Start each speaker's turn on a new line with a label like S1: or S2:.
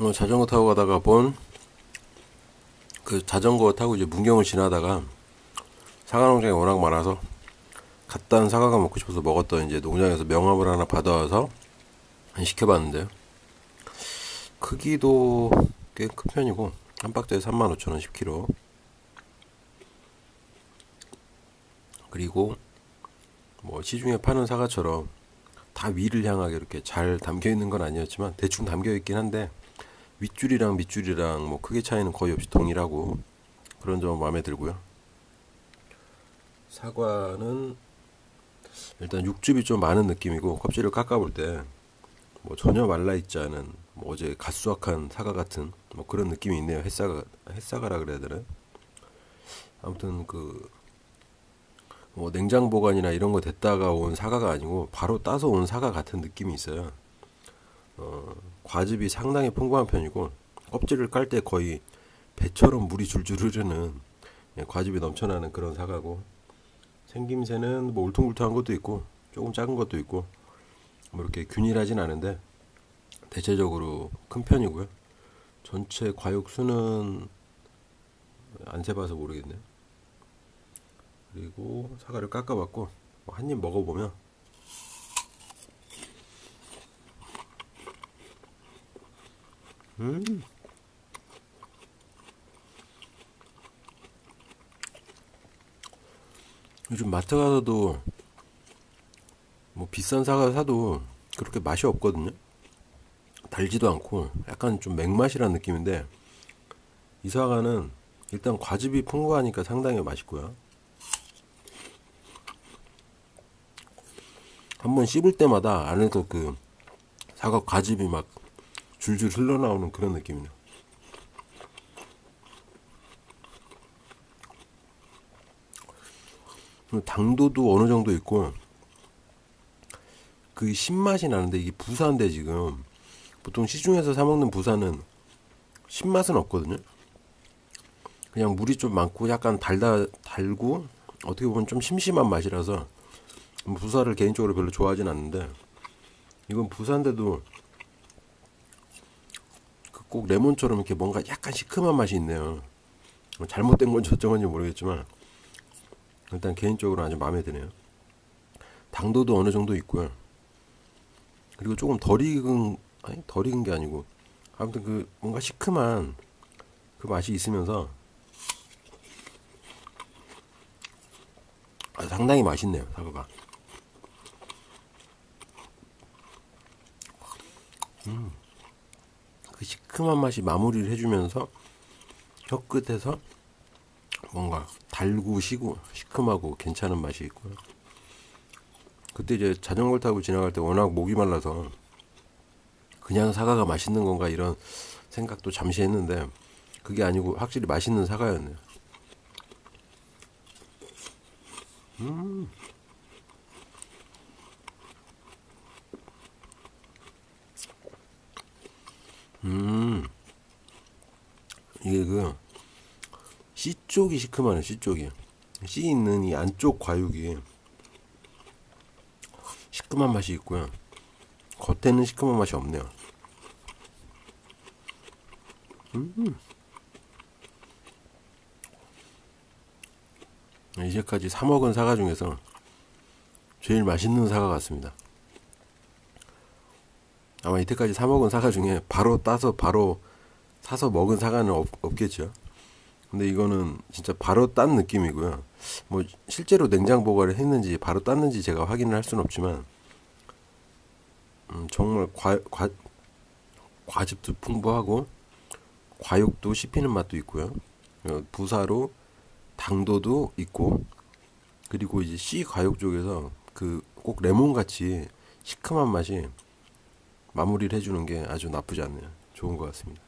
S1: 어, 자전거 타고 가다가 본 그 자전거 타고 이제 문경을 지나다가 사과 농장이 워낙 많아서 갓단 사과가 먹고 싶어서 먹었던 이제 농장에서 명함을 하나 받아와서 시켜봤는데요. 크기도 꽤 큰 편이고 한 박스에 35,000원 10kg. 그리고 뭐 시중에 파는 사과처럼 다 위를 향하게 이렇게 잘 담겨 있는 건 아니었지만 대충 담겨 있긴 한데 윗줄이랑 밑줄이랑 뭐 크게 차이는 거의 없이 동일하고 그런 점은 마음에 들고요. 사과는 일단 육즙이 좀 많은 느낌이고 껍질을 깎아볼 때 뭐 전혀 말라 있지 않은 뭐 어제 갓 수확한 사과 같은 뭐 그런 느낌이 있네요. 햇사과 햇사과라 그래야 되나? 아무튼 그 뭐 냉장 보관이나 이런 거 됐다가 온 사과가 아니고 바로 따서 온 사과 같은 느낌이 있어요. 어, 과즙이 상당히 풍부한 편이고 껍질을 깔 때 거의 배처럼 물이 줄줄 흐르는 예, 과즙이 넘쳐나는 그런 사과고 생김새는 뭐 울퉁불퉁한 것도 있고 조금 작은 것도 있고 뭐 이렇게 균일하진 않은데 대체적으로 큰 편이고요. 전체 과육 수는 안 세봐서 모르겠네요. 그리고 사과를 깎아봤고 뭐한입 먹어보면 음 요즘 마트 가서도 뭐 비싼 사과 사도 그렇게 맛이 없거든요. 달지도 않고 약간 좀 맹맛이라는 느낌인데 이 사과는 일단 과즙이 풍부하니까 상당히 맛있고요. 한번 씹을 때마다 안에서 그 사과 과즙이 막 줄줄 흘러나오는 그런 느낌이네요. 당도도 어느 정도 있고 그 신맛이 나는데 이게 부사인데 지금 보통 시중에서 사 먹는 부사는 신맛은 없거든요. 그냥 물이 좀 많고 약간 달다 달고 어떻게 보면 좀 심심한 맛이라서 부사를 개인적으로 별로 좋아하진 않는데 이건 부사인데도 그 꼭 레몬처럼 이렇게 뭔가 약간 시큼한 맛이 있네요. 뭐 잘못된 건지 어쩐 지 모르겠지만 일단 개인적으로 아주 마음에 드네요. 당도도 어느 정도 있고요. 그리고 조금 덜 익은 아니 덜 익은 게 아니고 아무튼 그 뭔가 시큼한 그 맛이 있으면서 아, 상당히 맛있네요 사과가. 그 시큼한 맛이 마무리를 해주면서 혀 끝에서 뭔가 달고 시고 시큼하고 괜찮은 맛이 있고요. 그때 이제 자전거 타고 지나갈 때 워낙 목이 말라서 그냥 사과가 맛있는 건가 이런 생각도 잠시 했는데 그게 아니고 확실히 맛있는 사과였네요. 음. 음. 이게 그 C 쪽이 시큼하네 C 쪽이 C 있는 이 안쪽 과육이 시큼한 맛이 있고요 겉에는 시큼한 맛이 없네요 음. 이제까지 사 먹은 사과 중에서 제일 맛있는 사과 같습니다 아마 이때까지 사 먹은 사과 중에 바로 따서 바로 사서 먹은 사과는 없, 없겠죠 근데 이거는 진짜 바로 딴 느낌이고요. 뭐 실제로 냉장 보관을 했는지 바로 땄는지 제가 확인을 할 수는 없지만 음, 정말 과, 과, 과즙도 풍부하고 과육도 씹히는 맛도 있고요. 어, 부사로 당도도 있고 그리고 이제 C 과육 쪽에서 그 꼭 레몬 같이 시큼한 맛이 마무리를 해주는 게 아주 나쁘지 않네요. 좋은 것 같습니다.